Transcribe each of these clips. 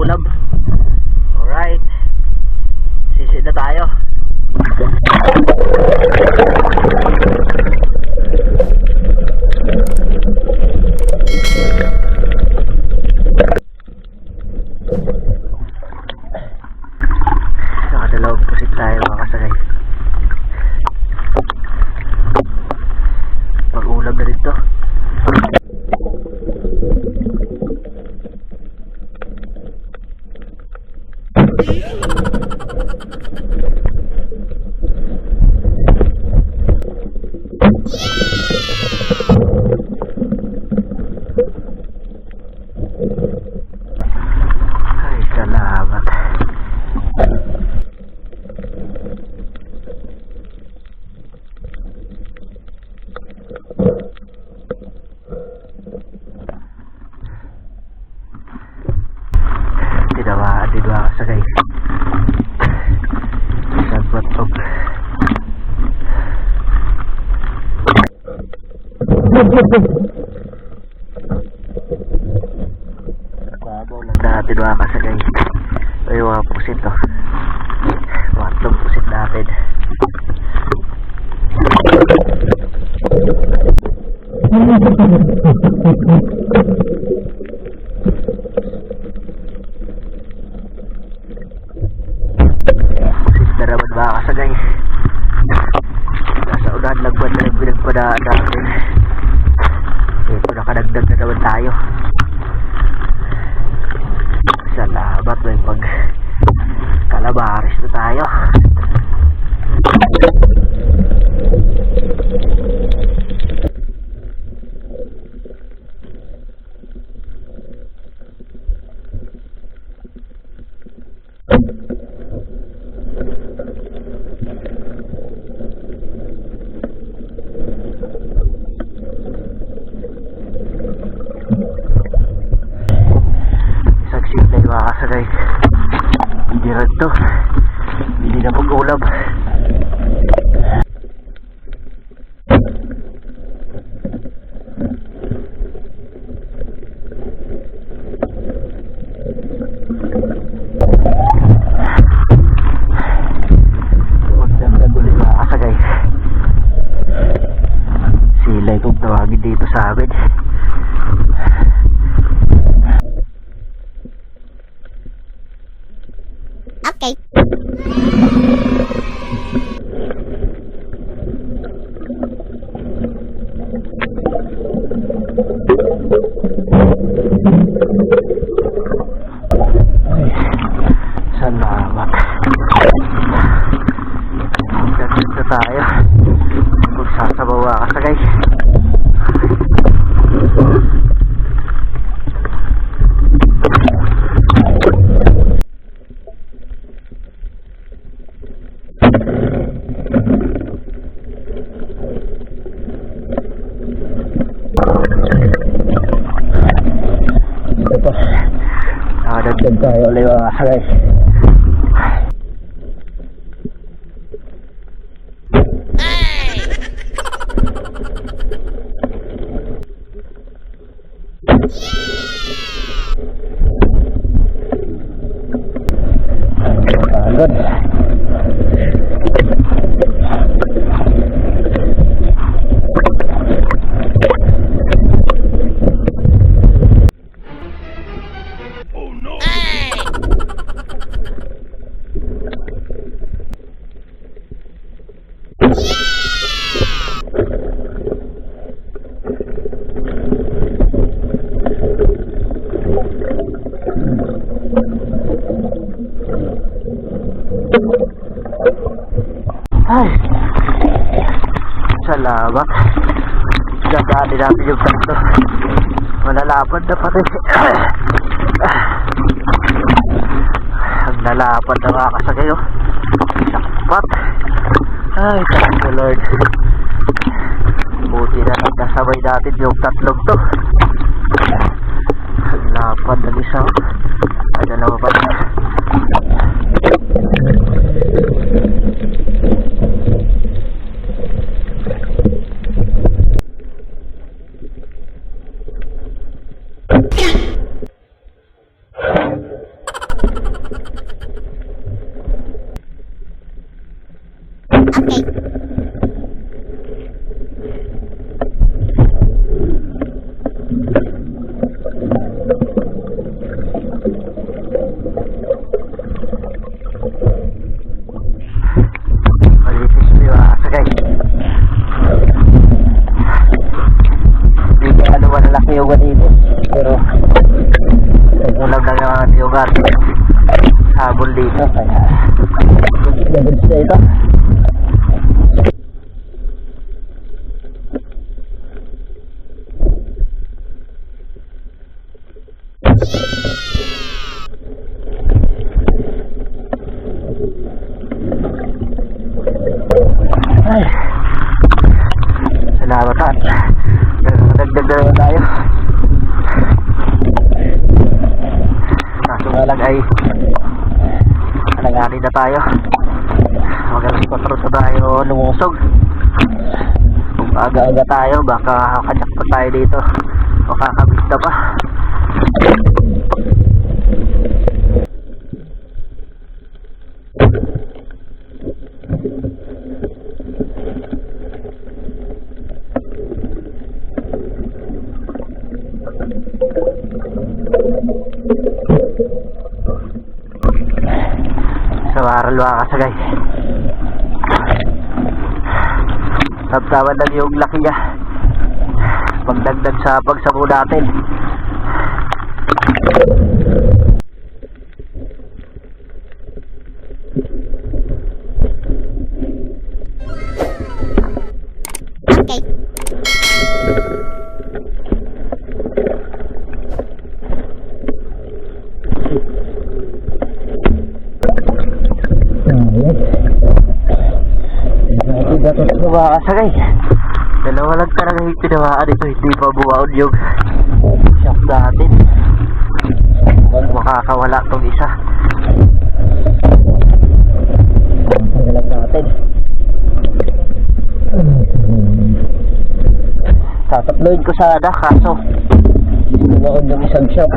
ulab Yeah. Tinawa, tinawa ka sa guys. Sabot og. Babaw lang na tinawa ka sa guys. Ay, mga pusit to. Pusit na naman mga kasagay. Nasa unahan lang ba na pinagpadaan natin. Ito nakadagdag na naman tayo. Salamat may pag kalabaris na tayo. Saksi tayo mga kasagay. Hindi rin to. Hindi na pag-ulab. Magdamdag ulit mga kasagay. Silay kong tawagin dito sa amin. Okay. Salamat. Ganit na tayo. Magsasabawa ka sa guys. Ito pa. Nakadagdag tayo ulit mga guys. Pagod. Ay. Salamat. Dadali natin yung tatlo. Malalapad na pati. Ang nalapad na mga kasagay oh. Sakpat. Ay, thank you Lord. kasabay natin yung tatlong to. Ng isa. Ay, dalawa pa rin. Malitis mo yung asagay. Hindi ano malalaki yung ganito. Pero, ulam na naman yung gat. Habol dito. Kaya, goods na goods na ito. Ay. Salamat at nagdagdag na naman tayo. Kaso nga lang ay nangyari na tayo. Magalas 4 na tayo lumusog. Kung aga-aga tayo, baka kanyak pa tayo dito. Makakabista pa. Mga kasagay sabsaban lang yung laki niya pagdagdag sa pagsabo natin Dapat sa kasagay dalawa lang talaga yung tinamaan ito hindi pa buwaon yung shop natin. Makakawala tong isa. Tanggalan natin tataploid ko sana kaso buwaon yung isang shop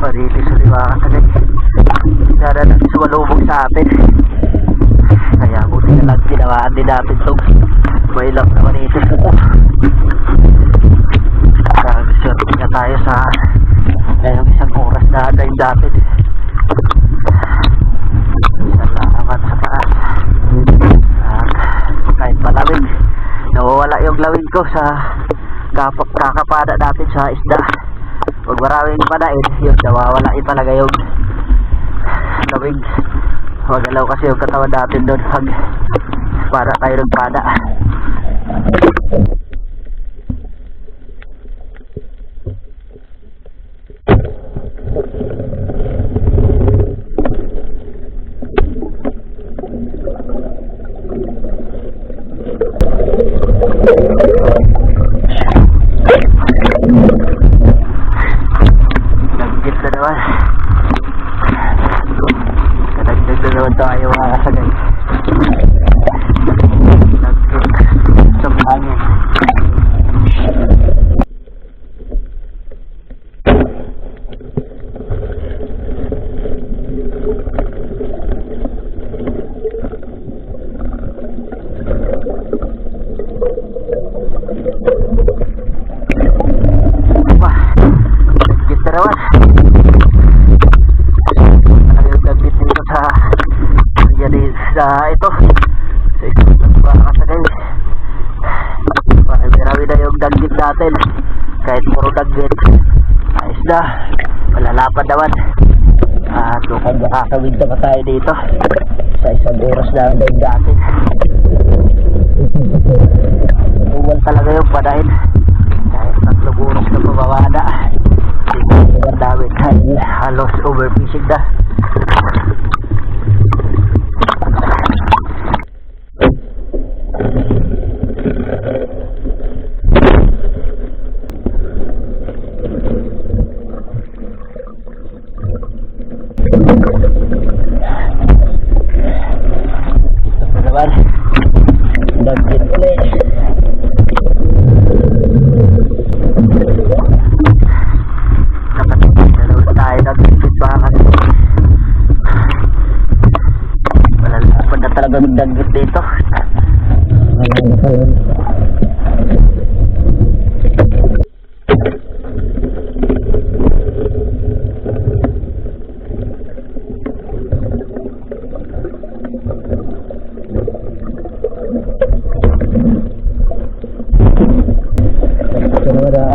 Parilis sa mga kasagay Dara na sumalubog sa atin Kaya buti na lang ginawaan din natin itong may lang na manitis na to Nag-surfing na tayo sa ngayong isang oras na dive natin Salamat sa taas. At kahit malamig Nawawala yung lawin ko sa kapag kakapada natin sa isda. Pag maraming panain, yun, nawawala yung talaga yung lamig. Magalaw kasi yung katawan natin doon pag para tayo nagpada. Nagigit na naman. Kadagdag na naman tayo mga kasagay. Nagigit sa hangin. Wah, nagigit na naman. Ayaw nagigit dito sa yan eh, sa ito. Sa ito ng mga kasagay. Marami na yung dagit natin. Kahit puro dagit. Na. Malalapad naman. At mukhang makakawid na pa tayo dito. Sa isang oras na ang natin. Uwan talaga yung panahin. Kahit tatlong oras na pabawada. Hindi ko naman namin. Halos overfishing na. Ito pa naman. Dagkit ulit. Dalawa tayo dagkit ba kasi. Wala magdagkit dito.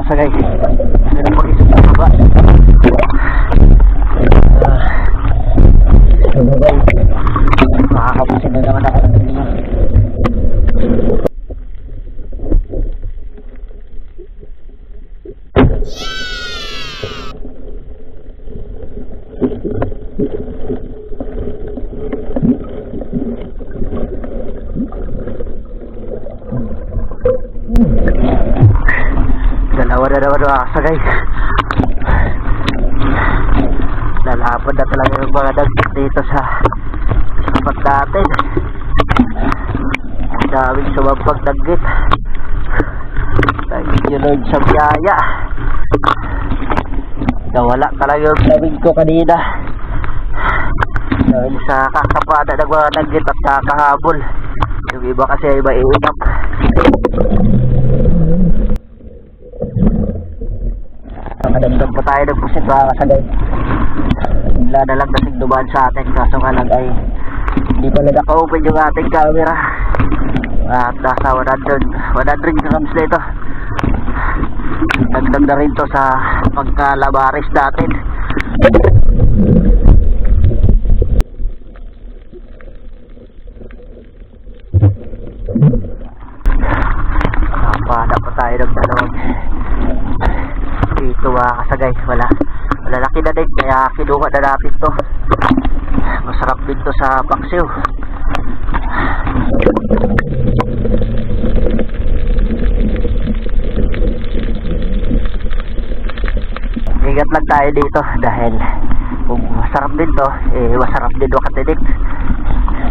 Asa guys? Meron po isa sa baba. Ah, sa baba eh. Makakapusin na naman ako ng inyo. Dalawa na naman ang asa guys. Lalapad na talaga yung mga dagkit dito sa sapat natin. Ang daming sumabag dagkit. Thank you Lord sa biyaya. Nawala talaga yung lamig ko kanina. Dahil sa kakapada dagkit at kakahabol. Yung iba kasi ay maiinap. Nakadagdag pa tayo ng pusit mga kasagay. Bigla na lang kasing dumaan sa atin. Kaso nga lang ay hindi pala naka-open yung ating camera. At nasa 100, 100 grams na ito. Dagdag na rin to sa pagkalabaris natin. Kapada pa tayo ng dalawang dito mga kasagay wala malalaki na din kaya kinuha na natin to masarap din to sa paksiw lang tayo dito dahil kung masarap din to eh masarap din makatinik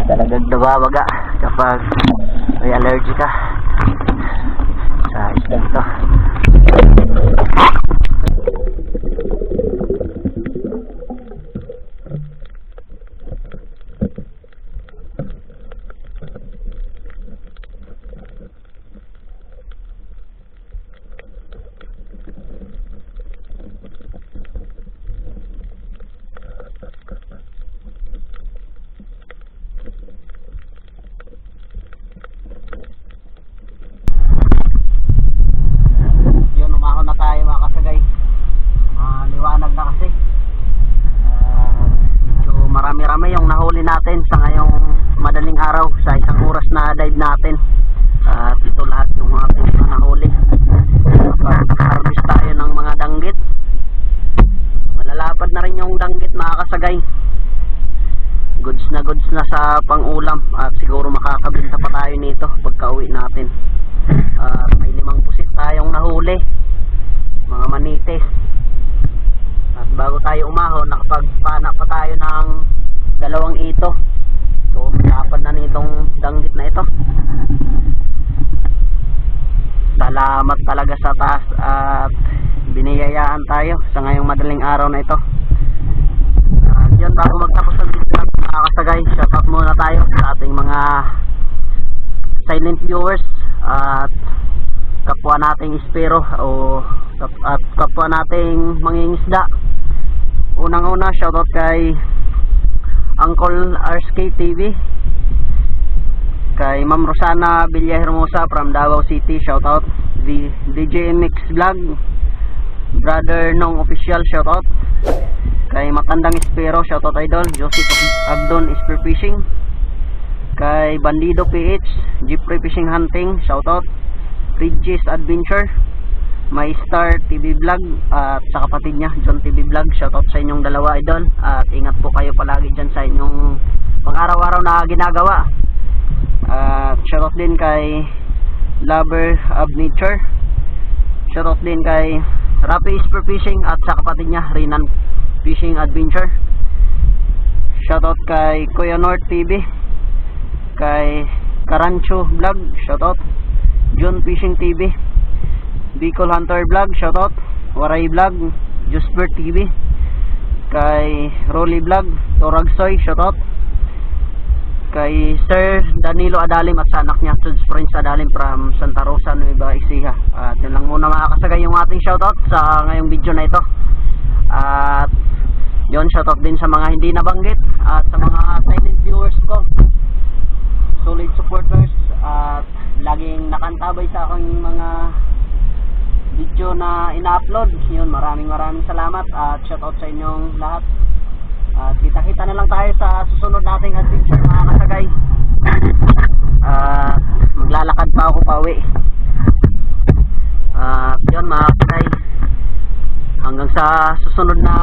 talagang nababaga kapag may allergy ka sa isdang to yun umahon na tayo mga kasagay Ah, liwanag na kasi Ah, medyo marami-rami yung nahuli natin sa ngayong madaling araw sa isang oras na dive natin at ito lahat yung ating mga nahuli kapag harvest tayo ng mga danggit malalapad na rin yung danggit mga kasagay. Goods na goods na sa pangulam at siguro makakabinta pa tayo nito pagka uwi natin. At may limang pusit tayong nahuli mga manites at bago tayo umahon nakapagpana pa tayo ng dalawang ito. So dapat na nitong danggit na ito. Salamat talaga sa taas at biniyayaan tayo sa ngayong madaling araw na ito bago magtapos ang video natin mga kasagay shoutout muna tayo sa ating mga silent viewers at kapwa nating ispero o at kapwa nating mangingisda. Unang una shoutout kay Uncle RSK TV kay Ma'am Rosana Villahermosa from Davao City shoutout. The DJ Mix Vlog Brother Nong Official shoutout kay Matandang Espero shoutout idol. Joseph Abdon Spear Fishing. Kay Bandido PH Jeep Fishing Hunting shoutout. Regis Adventure. May Star TV Vlog at sa kapatid niya John TV Vlog. Shoutout sa inyong dalawa idol. At ingat po kayo palagi dyan sa inyong pang araw-araw na ginagawa. At shoutout din kay Lover of Nature. Shoutout din kay Rapi Spear Fishing at sa kapatid niya Rinan Fishing Adventure shoutout kay Kuya North TV kay Karancho Vlog shoutout John Fishing TV Bicol Hunter Vlog, shoutout. Waray Vlog, Jusbert TV. Kay Rolly Vlog, Toragsoy, shoutout. Kay Sir Danilo Adalim at sa anak niya, Tuds Prince Adalim from Santa Rosa, Nueva Ecija. At yun lang muna mga yung ating shoutout sa ngayong video na ito. At yun, shoutout din sa mga hindi nabanggit at sa mga silent viewers ko. Solid supporters at laging nakantabay sa aking mga video na ina-upload. Yun, maraming maraming salamat at shoutout sa inyong lahat. At kita-kita na lang tayo sa susunod nating adventure mga kasagay. At maglalakad pa ako pauwi. At yun mga kasagay. Hanggang sa susunod na